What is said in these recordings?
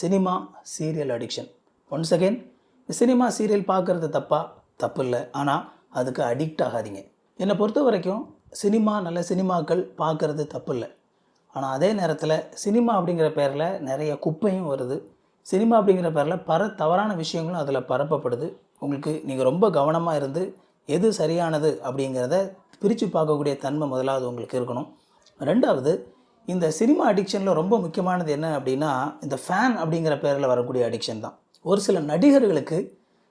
Cinema serial addiction. Once again cinema serial பார்க்குறது தப்பா? தப்பு இல்லை ஆனால் அதுக்கு அடிக்ட் ஆகாதீங்க. என்னை பொறுத்த வரைக்கும் சினிமா நல்ல சினிமாக்கள் பார்க்குறது தப்பு இல்லை ஆனால் அதே நேரத்தில் சினிமா அப்படிங்கிற பேரில் நிறைய குப்பையும் வருது. சினிமா அப்படிங்கிற பேரில் பல தவறான விஷயங்களும் அதில் பரப்பப்படுது. உங்களுக்கு நீங்கள் ரொம்ப கவனமாக இருந்து எது சரியானது அப்படிங்கிறத பிரித்து பார்க்கக்கூடிய தன்மை முதலாவது உங்களுக்கு இருக்கணும். ரெண்டாவது இந்த சினிமா அடிக்ஷனில் ரொம்ப முக்கியமானது என்ன அப்படின்னா இந்த ஃபேன் அப்படிங்கிற பேரில் வரக்கூடிய அடிக்ஷன் தான். ஒரு சில நடிகர்களுக்கு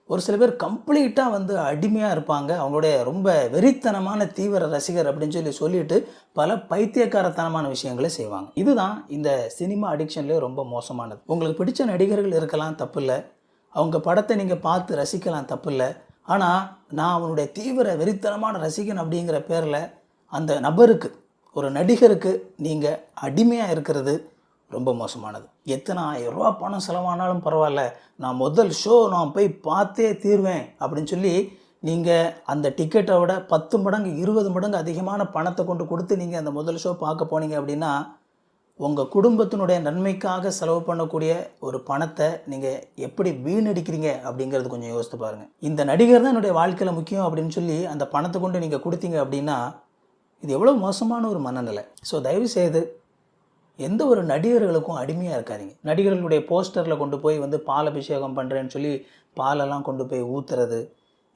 ஒரு சில பேர் கம்ப்ளீட்டாக வந்து அடிமையாக இருப்பாங்க. அவங்களுடைய ரொம்ப வெறித்தனமான தீவிர ரசிகர் அப்படின்னு சொல்லி சொல்லிட்டு பல பைத்தியக்காரத்தனமான விஷயங்களை செய்வாங்க. இதுதான் இந்த சினிமா அடிக்ஷன்லேயே ரொம்ப மோசமானது. உங்களுக்கு பிடிச்ச நடிகர்கள் இருக்கலாம் தப்பில்லை. அவங்க படத்தை நீங்கள் பார்த்து ரசிக்கலாம் தப்பில்லை. ஆனால் நான் அவனுடைய தீவிர வெறித்தனமான ரசிகன் அப்படிங்கிற பேரில் அந்த நபருக்கு ஒரு நடிகருக்கு நீங்கள் அடிமையாக இருக்கிறது ரொம்ப மோசமானது. எத்தனை ஆயிரம் ரூபா பணம் செலவானாலும் பரவாயில்ல. நான் முதல் ஷோ நான் போய் பார்த்தே தீர்வேன் அப்படின்னு சொல்லி நீங்கள் அந்த டிக்கெட்டை விட பத்து மடங்கு இருபது மடங்கு அதிகமான பணத்தை கொண்டு கொடுத்து நீங்கள் அந்த முதல் ஷோ பார்க்க போனீங்க அப்படின்னா உங்கள் குடும்பத்தினுடைய நன்மைக்காக செலவு பண்ணக்கூடிய ஒரு பணத்தை நீங்கள் எப்படி வீணடிக்கிறீங்க அப்படிங்கிறது கொஞ்சம் யோசித்து பாருங்கள் இந்த நடிகர் தான் என்னுடைய வாழ்க்கையில் முக்கியம் அப்படின்னு சொல்லி அந்த பணத்தை கொண்டு நீங்கள் கொடுத்தீங்க அப்படின்னா இது எவ்வளோ மோசமான ஒரு மனநிலை. ஸோ தயவு செய்து எந்த ஒரு நடிகர்களுக்கும் அடிமையாக இருக்காதீங்க. நடிகர்களுடைய போஸ்டரில் கொண்டு போய் வந்து பால் அபிஷேகம் பண்ணுறேன்னு சொல்லி பாலெல்லாம் கொண்டு போய் ஊற்றுறது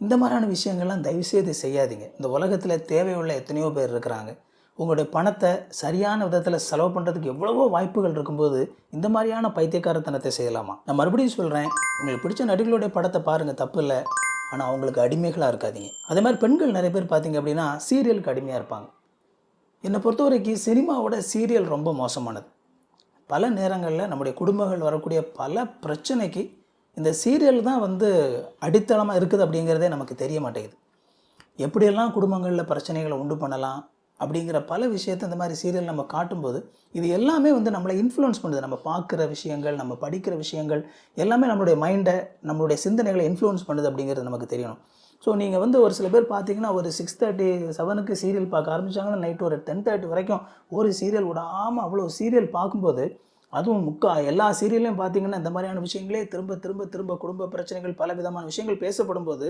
இந்த மாதிரியான விஷயங்கள்லாம் தயவுசெய்து செய்யாதீங்க. இந்த உலகத்தில் தேவையுள்ள எத்தனையோ பேர் இருக்கிறாங்க. உங்களுடைய பணத்தை சரியான விதத்தில் செலவு பண்ணுறதுக்கு எவ்வளவோ வாய்ப்புகள் இருக்கும்போது இந்த மாதிரியான பைத்தியக்காரத்தனத்தை செய்யலாமா? நான் மறுபடியும் சொல்கிறேன் உங்களுக்கு பிடிச்ச நடிகர்களுடைய படத்தை பாருங்கள் தப்பு இல்லை. ஆனால் அவங்களுக்கு அடிமைகளாக இருக்காதீங்க. அதே மாதிரி பெண்கள் நிறைய பேர் பார்த்தீங்க அப்படின்னா சீரியலுக்கு அடிமையாக இருப்பாங்க. என்னை பொறுத்த வரைக்கும் சினிமாவோட சீரியல் ரொம்ப மோசமானது. பல நேரங்களில் நம்முடைய குடும்பங்கள் வரக்கூடிய பல பிரச்சனைக்கு இந்த சீரியல் தான் வந்து அடித்தளமாக இருக்குது அப்படிங்கிறதே நமக்கு தெரிய மாட்டேங்குது. எப்படியெல்லாம் குடும்பங்களில் பிரச்சனைகளை உண்டு பண்ணலாம் அப்படிங்கிற பல விஷயத்தை இந்த மாதிரி சீரியல் நம்ம காட்டும்போது இது எல்லாமே வந்து நம்மளை இன்ஃப்ளூயன்ஸ் பண்ணுது. நம்ம பார்க்குற விஷயங்கள் நம்ம படிக்கிற விஷயங்கள் எல்லாமே நம்மளுடைய மைண்டை நம்மளுடைய சிந்தனைகளை இன்ஃப்ளூயன்ஸ் பண்ணுது அப்படிங்கிறது நமக்கு தெரியணும். ஸோ நீங்கள் வந்து ஒரு சில பேர் பார்த்தீங்கன்னா ஒரு சிக்ஸ் தேர்ட்டி செவனுக்கு சீரியல் பார்க்க ஆரம்பித்தாங்கன்னா நைட் ஒரு டென் தேர்ட்டி வரைக்கும் ஒரு சீரியல் விடாமல் அவ்வளோ சீரியல் பார்க்கும்போது அதுவும் முக்கா எல்லா சீரியல்லையும் பார்த்தீங்கன்னா இந்த மாதிரியான விஷயங்களே திரும்ப திரும்ப திரும்ப குடும்ப பிரச்சனைகள் பல விதமான விஷயங்கள் பேசப்படும் போது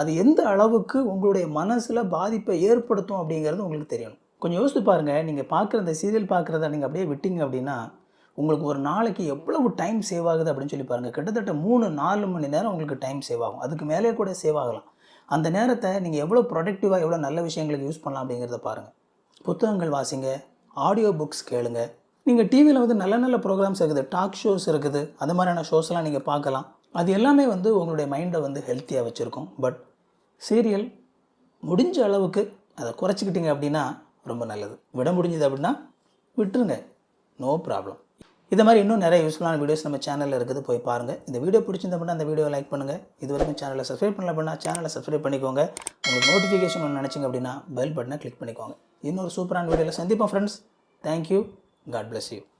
அது எந்த அளவுக்கு உங்களுடைய மனசில் பாதிப்பை ஏற்படுத்தும் அப்படிங்கிறது உங்களுக்கு தெரியணும். கொஞ்சம் யோசித்து பாருங்கள் நீங்கள் பார்க்குற இந்த சீரியல் பார்க்குறத நீங்கள் அப்படியே விட்டீங்க அப்படின்னா உங்களுக்கு ஒரு நாளைக்கு எவ்வளவு டைம் சேவ் ஆகுது அப்படின்னு சொல்லி பாருங்கள் கிட்டத்தட்ட மூணு நாலு மணி நேரம் உங்களுக்கு டைம் சேவ் ஆகும். அதுக்கு மேலே கூட சேவ் ஆகலாம். அந்த நேரத்தை நீங்கள் எவ்வளோ ப்ரொடக்டிவாக எவ்வளோ நல்ல விஷயங்களுக்கு யூஸ் பண்ணலாம் அப்படிங்கிறத பாருங்கள் புத்தகங்கள் வாசிங்க. ஆடியோ புக்ஸ் கேளுங்கள் நீங்கள் டிவியில் வந்து நல்ல நல்ல ப்ரோக்ராம்ஸ் இருக்குது டாக் ஷோஸ் இருக்குது அந்த மாதிரியான ஷோஸ்லாம் நீங்கள் பார்க்கலாம். அது எல்லாமே வந்து உங்களுடைய மைண்டை வந்து ஹெல்த்தியாக வச்சுருக்கும். பட் சீரியல் முடிஞ்ச அளவுக்கு அதை குறைச்சிக்கிட்டீங்க அப்படின்னா ரொம்ப நல்லது. விட முடிஞ்சது அப்படின்னா விட்டுருங்க. நோ ப்ராப்ளம் இது மாதிரி இன்னும் நிறைய யூஸ்ஃபுல்லான வீடியோஸ் நம்ம சேனலில் இருக்குது. போய் பாருங்கள் இந்த வீடியோ பிடிச்சிருந்த அப்படின்னா அந்த வீடியோ லைக் பண்ணுங்கள் இது வரைக்கும் சேனலை சப்ஸ்கிரைப் பண்ணல அப்படின்னா சேனலை சப்ஸ்கிரைப் பண்ணிக்கோங்க. உங்களுக்கு நோட்டிஃபிகேஷன் ஒன்று நினச்சிங்க அப்படின்னா பெல் பட்டனை கிளிக் பண்ணிக்கோங்க. இன்னொரு சூப்பரான வீடியோவில் சந்திப்போம் friends thank you God bless you.